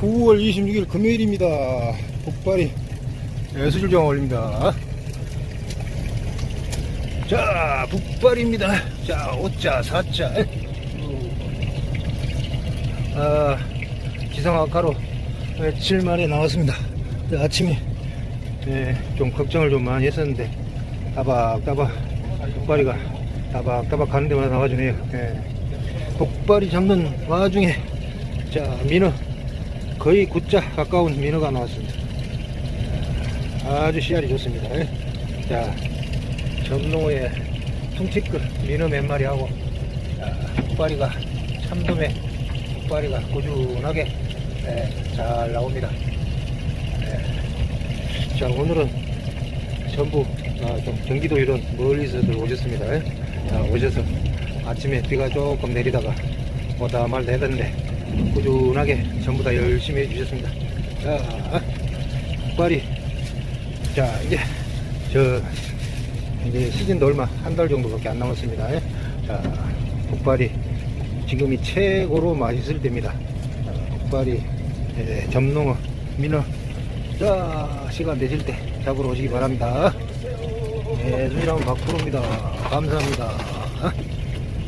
9월 26일 금요일입니다. 복발이 예, 수질정 올립니다. 자, 북발입니다. 자, 5자, 4자. 아, 기상학과로 며칠 만에 나왔습니다. 네, 아침에 예, 좀 걱정을 좀 많이 했었는데 따박따박 복발이가 따박따박 가는 데마다 나와주네요. 예. 복발이 잡는 와중에 자 민어 거의 9자 가까운 민어가 나왔습니다. 아주 씨알이 좋습니다. 예. 자 점농어에 퉁치끝 민어 몇 마리 하고 자, 복발이가 참돔에 복발이가 꾸준하게 예, 잘 나옵니다. 예. 자 오늘은 전부 아, 좀 경기도 이런 멀리서들 오셨습니다. 예. 자, 오셔서 아침에 비가 조금 내리다가 오다 말다 했는데 꾸준하게 전부 다 열심히 해주셨습니다. 자, 복발이 자 이제 저 이제 시즌도 얼마 한 달 정도밖에 안 남았습니다. 예. 자, 복발이 지금이 최고로 맛있을 때입니다. 자, 복발이 예, 점농어 민어 자 시간 되실 때 잡으러 오시기 바랍니다. 예, 수이랑 박프로입니다. 감사합니다.